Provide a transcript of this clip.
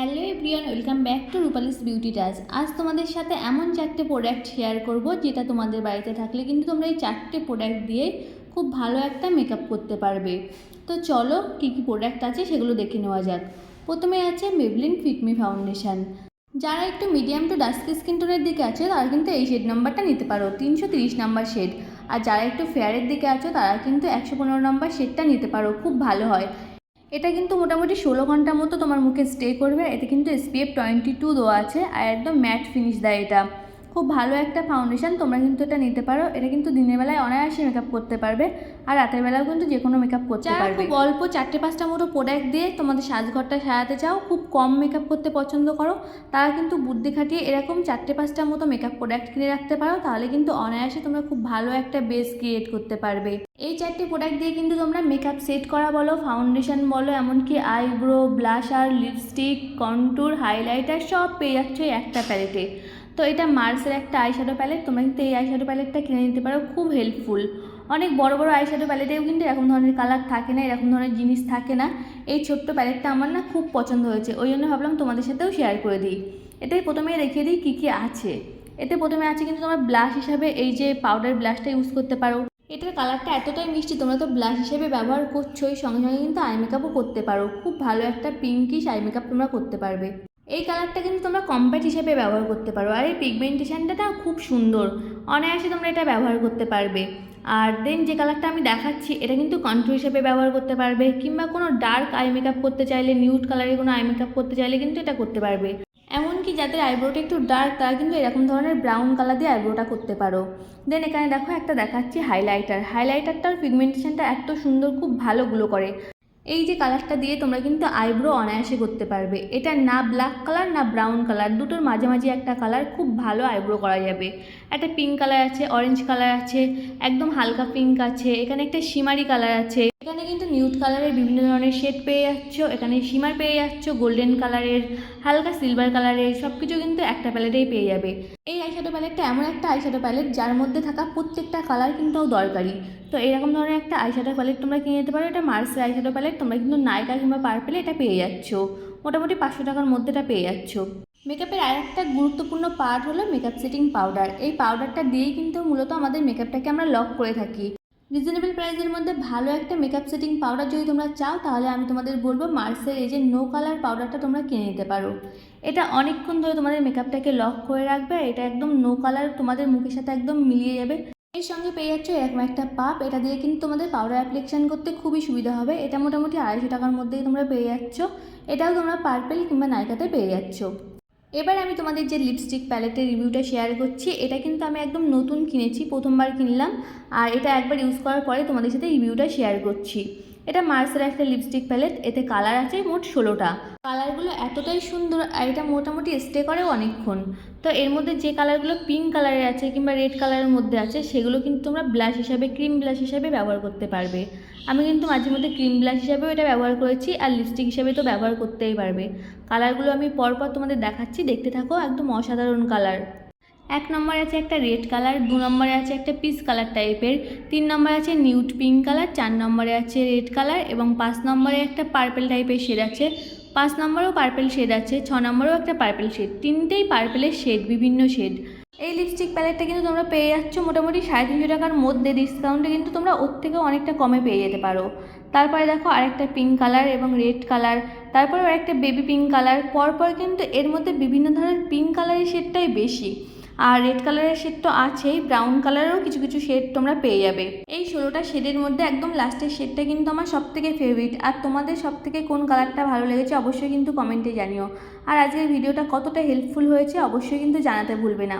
Hello everyone welcome back to Rupali's beauty touch আজ তোমাদের সাথে এমন চারটে প্রোডাক্ট শেয়ার করব যেটা তোমাদের বাড়িতে থাকলে কিন্তু তোমরা এই চারটে প্রোডাক্ট দিয়ে খুব ভালো একটা মেকআপ করতে পারবে। তো চলো কী কী প্রোডাক্ট আছে সেগুলো দেখে নেওয়া যাক। প্রথমে আছে মেবলিন ফিটমি ফাউন্ডেশন যারা একটু মিডিয়াম টু ডাস্কি স্কিন টোনের দিকে আছে, তারা কিন্তু এই শেড নাম্বারটা নিতে পারো, তিনশো তিরিশ নাম্বার শেড আর যারা একটু ফেয়ারের দিকে আছো, তারা কিন্তু একশো পনেরো নাম্বার শেডটা নিতে পারো, খুব ভালো হয়। এটা কিন্তু মোটামুটি ষোলো ঘণ্টা মতো তোমার মুখে স্টে করবে। এতে কিন্তু এসপিএফ টোয়েন্টি টু দেওয়া আছে আর একদম ম্যাট ফিনিশ দেয় এটা। খুব ভালো একটা ফাউন্ডেশন তোমরা কিন্তু এটা নিতে পারো। এটা কিন্তু দিনের বেলায় অনায়াসে মেকআপ করতে পারবে আর রাতের বেলাও কিন্তু যে কোনো মেকআপ করতে পারবে। খুব অল্প চারটে পাঁচটা মতো প্রোডাক্ট দিয়ে তোমাদের সাজঘরটা সাজাতে চাও খুব কম মেকআপ করতে পছন্দ করো তারা কিন্তু বুদ্ধি খাটিয়ে এরকম চারটে পাঁচটা মতো মেকআপ প্রোডাক্ট কিনে রাখতে পারো তাহলে কিন্তু অনায়াসে তোমরা খুব ভালো একটা বেস ক্রিয়েট করতে পারবে। এই চারটে প্রোডাক্ট দিয়ে কিন্তু তোমরা মেকআপ সেট করা বলো ফাউন্ডেশন বলো এমনকি eyebrow blusher lipstick contour highlighter সব পেয়ে যাচ্ছ একটা প্যালেটে তো এটা মার্সের একটা আইশ্যাডো প্যালেট তোমরা কিন্তু এই আইশ্যাডো প্যালেটটা কিনে নিতে পারো, খুব হেল্পফুল অনেক বড় বড় আইশ্যাডো প্যালেটেও কিন্তু এরকম ধরনের কালার থাকে না, এরকম ধরনের জিনিস থাকে না। এই ছোট্ট প্যালেটটা আমার না খুব পছন্দ হয়েছে, ওই জন্য ভাবলাম তোমাদের সাথেও শেয়ার করে দিই। এতে প্রথমেই রেখে দিই কী কী আছে। এতে প্রথমে আছে কিন্তু তোমার ব্লাশ হিসাবে, এই যে পাউডার ব্লাশটা ইউজ করতে পারো। এটার কালারটা এতটাই মিষ্টি, তোমরা তো ব্লাশ হিসেবে ব্যবহার করছোই, সঙ্গে সঙ্গে কিন্তু আই মেকআপও করতে পারো। খুব ভালো একটা পিঙ্কিশ আই মেকআপ তোমরা করতে পারবে। এই কালারটা কিন্তু তোমরা কম্প্যাক্ট হিসেবে ব্যবহার করতে পারো। আর এই পিগমেন্টেশনটা না খুব সুন্দর। অনায়াসে তোমরা এটা ব্যবহার করতে পারবে। আর দেন যে কালারটা আমি দেখাচ্ছি, এটা কিন্তু কন্ট্রো হিসেবে ব্যবহার করতে পারবে। কিংবা কোনো ডার্ক আই মেকআপ করতে চাইলে নিউড কালারের কোনো আই মেকআপ করতে চাইলে কিন্তু এটা করতে পারবে। এমনকি যাদের আইব্রোটা একটু ডার্ক তারা কিন্তু এরকম ধরনের ব্রাউন কালার দিয়ে আইব্রোটা করতে পারো। দেন এখানে দেখো একটা দেখাচ্ছি হাইলাইটার হাইলাইটারটার পিগমেন্টেশনটা এত সুন্দর, খুব ভালো গ্লো করে। এই যে কালারটা দিয়ে তোমরা কিন্তু আইব্রো অনায়াসে করতে পারবে। এটা না ব্ল্যাক কালার না ব্রাউন কালার দুটোর মাঝামাঝি একটা কালার খুব ভালো আইব্রো করা যাবে। একটা পিঙ্ক কালার আছে অরেঞ্জ কালার আছে, একদম হালকা পিঙ্ক আছে, এখানে একটা শিমারি কালার আছে। এখানে কিন্তু নিউড কালারের বিভিন্ন ধরনের শেড পেয়ে যাচ্ছ, এখানে শিমার পেয়ে যাচ্ছ গোল্ডেন কালারের হালকা সিলভার কালারের সব কিছু কিন্তু একটা প্যালেটেই পেয়ে যাবে। এই আইশ্যাডো প্যালেটটা এমন একটা আইশ্যাডো প্যালেট যার মধ্যে থাকা প্রত্যেকটা কালার কিন্তু দরকারি। তো এরকম ধরনের একটা আইশ্যাডো প্যালেট তোমরা কিনে নিতে পারো, এটা মার্সের আইশ্যাডো প্যালেট তোমরা কিন্তু নাইকা কিংবা পার্পেলে এটা পেয়ে যাচ্ছ। মোটামুটি পাঁচশো টাকার মধ্যে এটা পেয়ে যাচ্ছ। মেকআপের আর একটা গুরুত্বপূর্ণ পার্ট হলো মেকআপ সেটিং পাউডার এই পাউডারটা দিয়েই কিন্তু মূলত আমাদের মেকআপটাকে আমরা লক করে থাকি। রিজনেবল প্রাইসের মধ্যে ভালো একটা মেকআপ সেটিং পাউডার যদি তোমরা চাও, তাহলে আমি তোমাদের বলব মার্সের এই যে নো কালার পাউডারটা তোমরা কিনে নিতে পারো। এটা অনেকক্ষণ ধরে তোমাদের মেকআপটাকে লক করে রাখবে, আর এটা একদম নো কালার তোমাদের মুখের সাথে একদম মিলিয়ে যাবে। এর সঙ্গে পেয়ে যাচ্ছ এরকম একটা পাপ, এটা দিয়ে কিন্তু তোমাদের পাউডার অ্যাপ্লিকেশন করতে খুবই সুবিধা হবে। এটা মোটামুটি আড়াইশো টাকার মধ্যেই তোমরা পেয়ে যাচ্ছ। এটাও তোমরা পার্পেল কিংবা নাইকাতে পেয়ে যাচ্ছ। এবার আমি তোমাদের যে লিপস্টিক প্যালেটের রিভিউটা শেয়ার করছি, এটা কিন্তু আমি একদম নতুন কিনেছি, প্রথমবার কিনলাম। আর এটা একবার ইউজ করার পরে তোমাদের সাথে রিভিউটা শেয়ার করছি। এটা মার্সের একটা লিপস্টিক প্যালেট, এতে কালার আছে মোট ষোলোটা। কালারগুলো এতটাই সুন্দর আর এটা মোটামুটি স্টে করে অনেকক্ষণ। তো এর মধ্যে যে কালারগুলো পিঙ্ক কালারের আছে কিংবা রেড কালারের মধ্যে আছে, সেগুলো কিন্তু তোমরা ব্লাশ হিসাবে, ক্রিম ব্লাশ হিসাবে ব্যবহার করতে পারবে। আমি কিন্তু মাঝে মধ্যে ক্রিম ব্লাশ হিসাবেও এটা ব্যবহার করেছি আর লিপস্টিক হিসাবে তো ব্যবহার করতেই পারবে। কালারগুলো আমি পরপর তোমাদের দেখাচ্ছি, দেখতে থাকো, একদম অসাধারণ কালার। এক নম্বরে আছে একটা রেড কালার, দু নম্বরে আছে একটা পিস কালার টাইপের, তিন নম্বরে আছে নিউট পিঙ্ক কালার, চার নম্বরে আছে রেড কালার এবং পাঁচ নম্বরে একটা পার্পেল টাইপের শেড আছে। পাঁচ নম্বরেও পার্পেল শেড আছে, ছ নম্বরেও একটা পার্পেল শেড, তিনটেই পার্পেলের শেড, বিভিন্ন শেড। এই লিপস্টিক প্যালেটটা কিন্তু তোমরা পেয়ে যাচ্ছ মোটামুটি সাড়ে তিনশো টাকার মধ্যে ডিসকাউন্টে কিন্তু তোমরা ওর থেকেও অনেকটা কমে পেয়ে যেতে পারো। তারপরে দেখো আরেকটা পিঙ্ক কালার এবং রেড কালার তারপরে আরেকটা বেবি পিঙ্ক কালার, পরপর কিন্তু এর মধ্যে বিভিন্ন ধরনের পিঙ্ক কালারের শেডটাই বেশি। আর রেড কালারের শেড তো আছেই ব্রাউন কালারেরও কিছু কিছু শেড তোমরা পেয়ে যাবে। এই ষোলোটা শেডের মধ্যে একদম লাস্টের শেডটা কিন্তু আমার সব থেকে ফেভারিট আর তোমাদের সব থেকে কোন কালারটা ভালো লেগেছে অবশ্যই কিন্তু কমেন্টে জানিও। আর আজকের ভিডিওটা কতটা হেল্পফুল হয়েছে অবশ্যই কিন্তু জানাতে ভুলবে না।